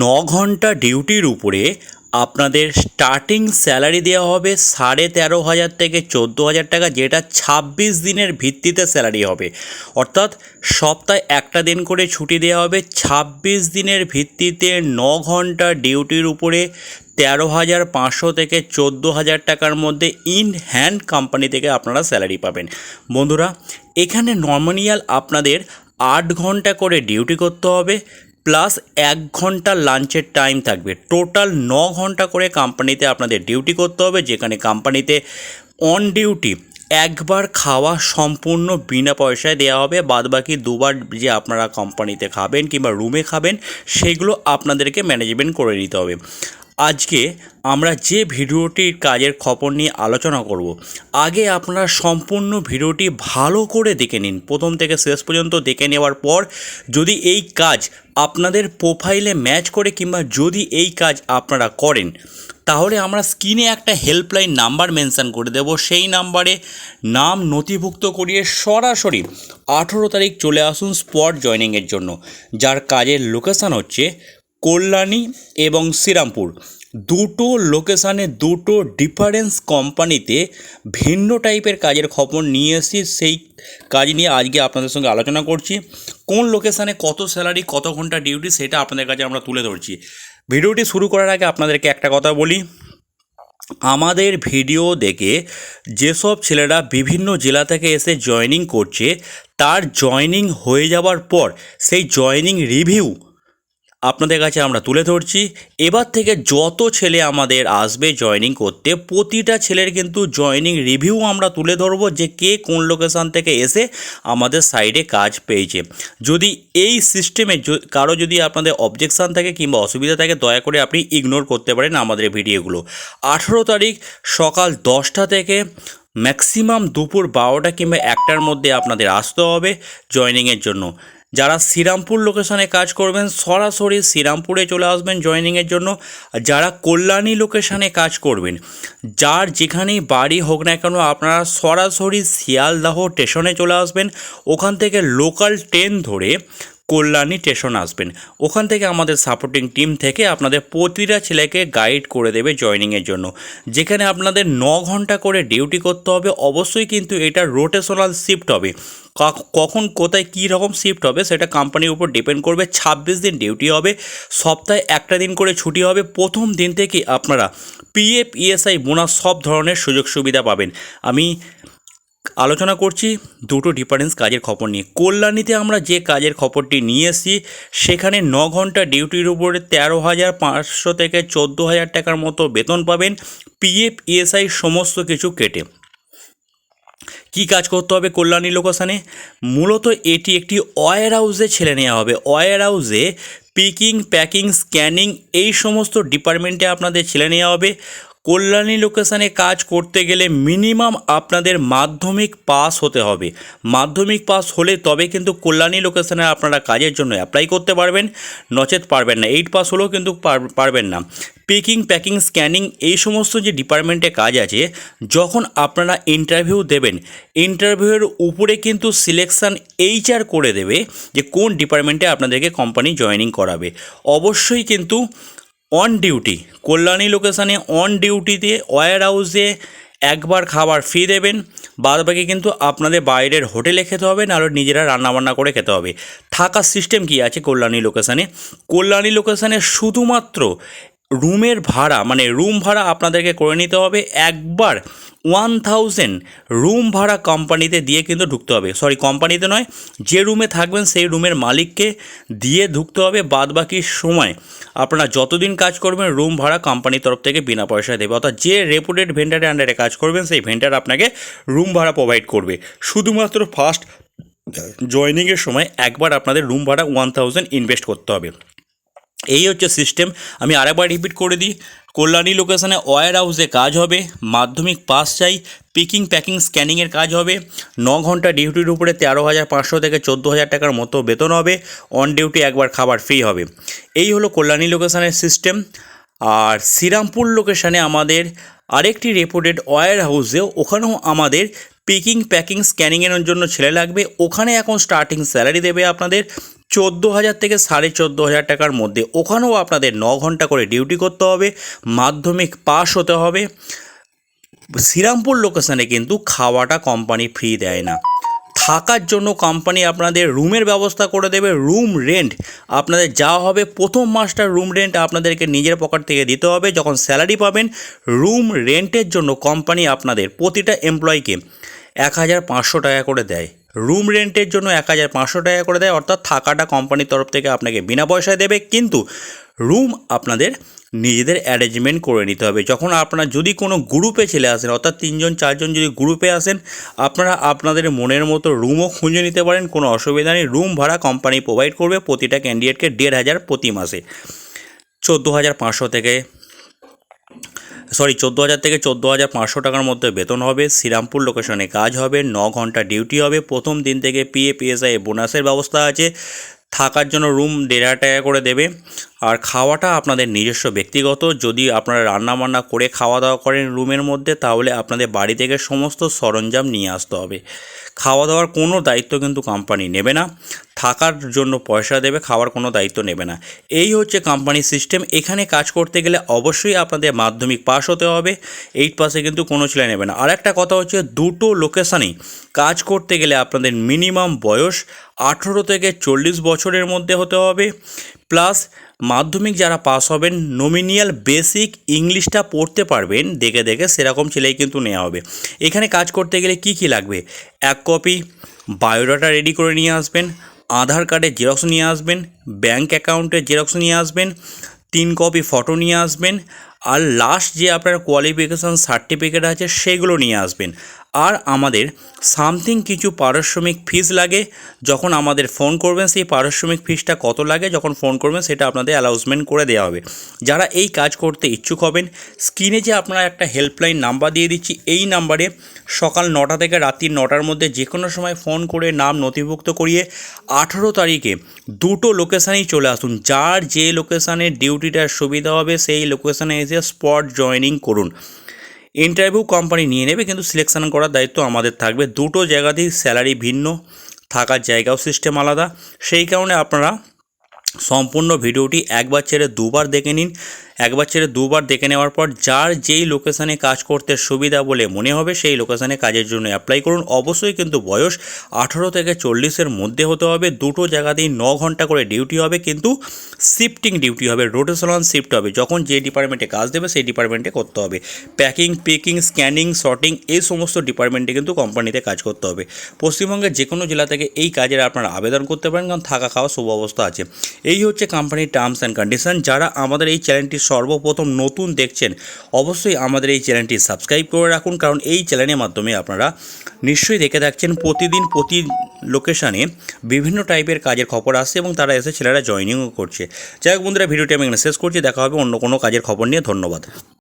ন ঘণ্টা ডিউটির উপরে আপনাদের স্টার্টিং স্যালারি দেওয়া হবে সাড়ে তেরো হাজার থেকে চোদ্দ হাজার টাকা, যেটা ছাব্বিশ দিনের ভিত্তিতে স্যালারি হবে। অর্থাৎ সপ্তাহে একটা দিন করে ছুটি দেওয়া হবে, ছাব্বিশ দিনের ভিত্তিতে ন ঘণ্টা ডিউটির উপরে তেরো হাজার পাঁচশো থেকে চোদ্দ হাজার টাকার মধ্যে ইন হ্যান্ড কোম্পানি থেকে আপনারা স্যালারি পাবেন। বন্ধুরা, এখানে নর্মানিয়াল আপনাদের আট ঘণ্টা করে ডিউটি করতে হবে প্লাস এক ঘণ্টা লাঞ্চের টাইম থাকবে। টোটাল ন ঘণ্টা করে কোম্পানিতে আপনাদের ডিউটি করতে হবে, যেখানে কোম্পানিতে অন ডিউটি একবার খাওয়া সম্পূর্ণ বিনা পয়সায় দেওয়া হবে, বাদবাকি দুবার যে আপনারা কোম্পানিতে খাবেন কিংবা রুমে খাবেন, সেগুলো আপনাদেরকে ম্যানেজমেন্ট করে নিতে হবে। আজকে আমরা যে ভিডিওটির কাজের খবর নিয়ে আলোচনা করব, আগে আপনারা সম্পূর্ণ ভিডিওটি ভালো করে দেখে নিন। প্রথম থেকে শেষ পর্যন্ত দেখে নেওয়ার পর যদি এই কাজ আপনাদের প্রোফাইলে ম্যাচ করে কিংবা যদি এই কাজ আপনারা করেন, তাহলে আমরা স্ক্রিনে একটা হেল্পলাইন নাম্বার মেনশন করে দেব। সেই নাম্বারে নাম নথিভুক্ত করিয়ে সরাসরি আঠেরো তারিখ চলে আসুন স্পট জয়নিংয়ের জন্য। যার কাজের লোকেশান হচ্ছে কল্যাণী এবং শ্রীরামপুর। দুটো লোকেশানে দুটো ডিফারেন্স কোম্পানিতে ভিন্ন টাইপের কাজের খবর নিয়ে এসেছি। সেই কাজ নিয়ে আজকে আপনাদের সঙ্গে আলোচনা করছি। কোন লোকেশানে কত স্যালারি কত ঘণ্টা ডিউটি সেটা আপনাদের কাছে আমরা তুলে ধরছি। ভিডিওটি শুরু করার আগে আপনাদেরকে একটা কথা বলি। আমাদের ভিডিও দেখে যেসব ছেলেরা বিভিন্ন জেলা থেকে এসে জয়েনিং করছে, তার জয়েনিং হয়ে যাওয়ার পর সেই জয়েনিং রিভিউ আপনাদের কাছে আমরা তুলে ধরছি। এবার থেকে যত ছেলে আমাদের আসবে জয়েনিং করতে, প্রতিটা ছেলের কিন্তু জয়েনিং রিভিউ আমরা তুলে ধরবো যে কে কোন লোকেশান থেকে এসে আমাদের সাইডে কাজ পেয়েছে। যদি এই সিস্টেমে কারও যদি আপনাদের অবজেকশান থাকে কিংবা অসুবিধা থাকে, দয়া করে আপনি ইগনোর করতে পারেন আমাদের ভিডিওগুলো আঠেরো তারিখ সকাল দশটা থেকে ম্যাক্সিমাম দুপুর বারোটা কিংবা একটার মধ্যে আপনাদের আসতে হবে জয়েনিংয়ের জন্য। যারা শ্রীরামপুর লোকেশনে কাজ করবেন, সরাসরি শ্রীরামপুরে চলে আসবেন জয়নিংয়ের জন্য। আর যারা কল্যাণী লোকেশনে কাজ করবেন, যার যেখানেই বাড়ি হোক না কেন, আপনারা সরাসরি শিয়ালদাহ স্টেশনে চলে আসবেন। ওখান থেকে লোকাল ট্রেন ধরে কল্যাণী স্টেশন আসবেন। ওখান থেকে আমাদের সাপোর্টিং টিম থেকে আপনাদের প্রতিটা ছেলেকে গাইড করে দেবে জয়েনিংয়ের জন্য। যেখানে আপনাদের ন ঘণ্টা করে ডিউটি করতে হবে। অবশ্যই কিন্তু এটা রোটেশনাল শিফট হবে। কখন কোথায় কী রকম শিফট হবে সেটা কোম্পানির উপর ডিপেন্ড করবে। ছাব্বিশ দিন ডিউটি হবে। সপ্তাহে একটা দিন করে ছুটি হবে। প্রথম দিন থেকে আপনারা পিএফ ইএসআই বোনাস সব ধরনের সুযোগ সুবিধা পাবেন। আমি আলোচনা করছি দুটো ডিফারেন্স কাজের খবর নিয়ে। কল্যাণীতে আমরা যে কাজের খবরটি নিয়ে এসেছি, সেখানে ন ঘণ্টা ডিউটির উপরে তেরো হাজার পাঁচশো থেকে চোদ্দ হাজার টাকার মতো বেতন পাবেন। পিএফ, ইএসআই সমস্ত কিছু কেটে। কি কাজ করতে হবে কল্যাণী লোকেশানে মূলত এটি একটি ওয়ার হাউসে ছেলে নেওয়া হবে। ওয়ার হাউসে পিকিং প্যাকিং স্ক্যানিং এই সমস্ত ডিপার্টমেন্টে আপনাদের ছেলে নেওয়া হবে। কল্যাণী লোকেশানে কাজ করতে গেলে মিনিমাম আপনাদের মাধ্যমিক পাস হতে হবে। মাধ্যমিক পাস হলে তবে কিন্তু কল্যাণী লোকেশানে আপনারা কাজের জন্য অ্যাপ্লাই করতে পারবেন, নচেত পারবেন না। এইট পাস হলেও কিন্তু পার- পারবেন না। পিকিং প্যাকিং স্ক্যানিং এই সমস্ত যে ডিপার্টমেন্টে কাজ আছে, যখন আপনারা ইন্টারভিউ দেবেন ইন্টারভিউয়ের উপরে কিন্তু সিলেকশান এইচআর করে দেবে যে কোন ডিপার্টমেন্টে আপনাদেরকে কোম্পানি জয়েনিং করাবে। অবশ্যই কিন্তু অন ডিউটি কল্যাণী লোকেশানে অন ডিউটিতে ওয়ার হাউসে একবার খাবার ফ্রি দেবেন। বাদ বাকি কিন্তু আপনাদের বাইরের হোটেলে খেতে হবে, নাহলে নিজেরা রান্নাবান্না করে খেতে হবে। থাকার সিস্টেম কি আছে কল্যাণী লোকেশানে কল্যাণী লোকেশানে শুধুমাত্র রুমের ভাড়া মানে রুম ভাড়া আপনাদেরকে করে নিতে হবে একবার। ওয়ান থাউজেন্ড রুম ভাড়া কোম্পানিতে দিয়ে কিন্তু ঢুকতে হবে। সরি, কোম্পানিতে নয়, যে রুমে থাকবেন সেই রুমের মালিককে দিয়ে ঢুকতে হবে বাদ বাকি সময়। আপনারা যতদিন কাজ করবেন, রুম ভাড়া কোম্পানির তরফ থেকে বিনা পয়সায় দেবে। অর্থাৎ যে রেপুটেড ভেন্ডারের আন্ডারে কাজ করবেন, সেই ভেন্ডার আপনাকে রুম ভাড়া প্রোভাইড করবে। শুধুমাত্র ফার্স্ট জয়নিংয়ের সময় একবার আপনাদের রুম ভাড়া ওয়ান থাউজেন্ড ইনভেস্ট করতে হবে। এই হচ্ছে সিস্টেম আমি আরেকবার রিপিট করে দিই। কল্যাণী লোকেশনে ওয়ার হাউসে কাজ হবে। মাধ্যমিক পাস চাই। পিকিং প্যাকিং স্ক্যানিংয়ের কাজ হবে। ন ঘণ্টা ডিউটির উপরে তেরো হাজার পাঁচশো থেকে চোদ্দ হাজার টাকার মতো বেতন হবে। অন ডিউটি একবার খাবার ফ্রি হবে। এই হলো কল্যাণী লোকেশানের সিস্টেম আর শ্রীরামপুর লোকেশানে আমাদের আরেকটি রেপুটেড ওয়ার হাউসে ওখানেও আমাদের পিকিং প্যাকিং স্ক্যানিংয়ের জন্য ছেলে লাগবে। ওখানে এখন স্টার্টিং স্যালারি দেবে আপনাদের। চোদ্দ হাজার থেকে সাড়ে চোদ্দ হাজার টাকার মধ্যে। ওখানেও আপনাদের ন ঘণ্টা করে ডিউটি করতে হবে, মাধ্যমিক পাস হতে হবে। শ্রীরামপুর লোকেশানে কিন্তু খাওয়াটা কোম্পানি ফ্রি দেয় না। থাকার জন্য কোম্পানি আপনাদের রুমের ব্যবস্থা করে দেবে রুম রেন্ট আপনাদের যা হবে, প্রথম মাসটার রুম রেন্ট আপনাদেরকে নিজের পকেট থেকে দিতে হবে। যখন স্যালারি পাবেন রুম রেন্টের জন্য কোম্পানি আপনাদের প্রতিটা এমপ্লয়িকে এক হাজার পাঁচশো টাকা করে দেয়। রুম রেন্টের জন্য এক হাজার পাঁচশো টাকা করে দেয়। অর্থাৎ থাকাটা কোম্পানির তরফ থেকে আপনাকে বিনা পয়সায় দেবে। কিন্তু রুম আপনাদের নিজেদের অ্যারেঞ্জমেন্ট করে নিতে হবে। যখন আপনারা যদি কোনো গ্রুপে চলে আসেন, অর্থাৎ তিনজন, চারজন যদি গ্রুপে আসেন, আপনারা আপনাদের মনের মতো রুমও খুঁজে নিতে পারেন। কোনো অসুবিধা নেই। রুম ভাড়া কোম্পানি প্রোভাইড করবে। প্রতিটা ক্যান্ডিডেটকে দেড় হাজার প্রতি মাসে। চোদ্দ হাজার পাঁচশো থেকে সরি চোদ্দ হাজার থেকে চোদ্দ হাজার পাঁচশো টাকার মধ্যে বেতন হবে, শ্রীরামপুর লোকেশনে কাজ হবে, ন ঘণ্টা ডিউটি হবে, প্রথম দিন থেকে পিএ পিএসআই বোনাসের ব্যবস্থা আছে, থাকার জন্য রুম দেড় হাজার টাকা করে দেবে, আর খাওয়াটা আপনাদের নিজস্ব ব্যক্তিগত, যদি আপনারা রান্না বান্না করে খাওয়া দাওয়া করেন রুমের মধ্যে, তাহলে আপনাদের বাড়ি থেকে সমস্ত সরঞ্জাম নিয়ে আসতে হবে। খাওয়া দাওয়ার কোনো দায়িত্ব কিন্তু কোম্পানি নেবে না। থাকার জন্য পয়সা দেবে, খাওয়ার কোনো দায়িত্ব নেবে না। এই হচ্ছে কোম্পানির সিস্টেম এখানে কাজ করতে গেলে অবশ্যই আপনাদের মাধ্যমিক পাস হতে হবে। এইট পাসে কিন্তু কোনো ছেলে নেবে না। আর একটা কথা হচ্ছে, দুটো লোকেশানেই কাজ করতে গেলে আপনাদের মিনিমাম বয়স আঠেরো থেকে চল্লিশ বছরের মধ্যে হতে হবে। প্লাস মাধ্যমিক যারা পাস হবেন নমিনিয়াল বেসিক ইংলিশটা পড়তে পারবেন, দেখে দেখে সেরকম ছেলেই কিন্তু নেওয়া হবে। এখানে কাজ করতে গেলে কি কি লাগবে? এক কপি বায়োডাটা রেডি করে নিয়ে আসবেন, আধার কার্ডের জেরক্স নিয়ে আসবেন ব্যাঙ্ক অ্যাকাউন্টের জেরক্স নিয়ে আসবেন, তিন কপি ফটো নিয়ে আসবেন, আর লাস্ট যে আপনার কোয়ালিফিকেশান সার্টিফিকেট আছে, সেগুলো নিয়ে আসবেন। আর আমাদের সামথিং কিছু পারিশ্রমিক ফিস লাগে। যখন আমাদের ফোন করবেন, সেই পারিশ্রমিক ফিসটা কত লাগে যখন ফোন করবেন, সেটা আপনাদের অ্যালাউন্সমেন্ট করে দেওয়া হবে। যারা এই কাজ করতে ইচ্ছুক হবেন স্ক্রিনে যে আপনারা একটা হেল্পলাইন নাম্বার দিয়ে দিচ্ছি, এই নাম্বারে সকাল নটা থেকে রাত্রি নটার মধ্যে যে কোনো সময় ফোন করে নাম নথিভুক্ত করিয়ে আঠেরো তারিখে দুটো লোকেশানেই চলে আসুন। যার যে লোকেশানে ডিউটিটার সুবিধা হবে, সেই লোকেশানে এসে স্পট জয়েনিং করুন। ইন্টারভিউ কোম্পানি নিয়ে নেবে, কিন্তু সিলেকশান করার দায়িত্ব আমাদের থাকবে। দুটো জায়গাতেই স্যালারি ভিন্ন, থাকার জায়গাও সিস্টেম আলাদা। সেই কারণে আপনারা সম্পূর্ণ ভিডিওটি একবার ছেড়ে দুবার দেখে নিন। একবার ছেড়ে দুবার দেখে নেওয়ার পর যার যেই লোকেশানে কাজ করতে সুবিধা বলে মনে হবে, সেই লোকেশানে কাজের জন্য অ্যাপ্লাই করুন। অবশ্যই কিন্তু বয়স আঠারো থেকে চল্লিশের মধ্যে হতে হবে। দুটো জায়গাতেই ন ঘণ্টা করে ডিউটি হবে, কিন্তু শিফটিং ডিউটি হবে রোটেশনাল শিফট হবে। যখন যে ডিপার্টমেন্টে কাজ দেবে, সেই ডিপার্টমেন্টে করতে হবে। প্যাকিং পিকিং স্ক্যানিং শর্টিং এই সমস্ত ডিপার্টমেন্টে কিন্তু কোম্পানিতে কাজ করতে হবে। পশ্চিমবঙ্গের যে কোনো জেলা থেকে এই কাজের আপনারা আবেদন করতে পারেন, কারণ থাকা খাওয়া সুব্যবস্থা আছে। এই হচ্ছে কোম্পানির টার্মস অ্যান্ড কন্ডিশন যারা আমাদের এই চ্যানেলটি সর্বপ্রথম নতুন দেখছেন, অবশ্যই আমাদের এই চ্যানেলটি সাবস্ক্রাইব করে রাখুন, কারণ এই চ্যানেলের মাধ্যমে আপনারা নিশ্চয়ই দেখে থাকছেন, প্রতিদিন প্রতি লোকেশানে বিভিন্ন টাইপের কাজের খবর আসছে এবং তারা এসে ছেলেরা জয়েনিংও করছে। যাই হোক বন্ধুরা, ভিডিওটি আমি শেষ করছি, দেখা হবে অন্য কোনো কাজের খবর নিয়ে, ধন্যবাদ।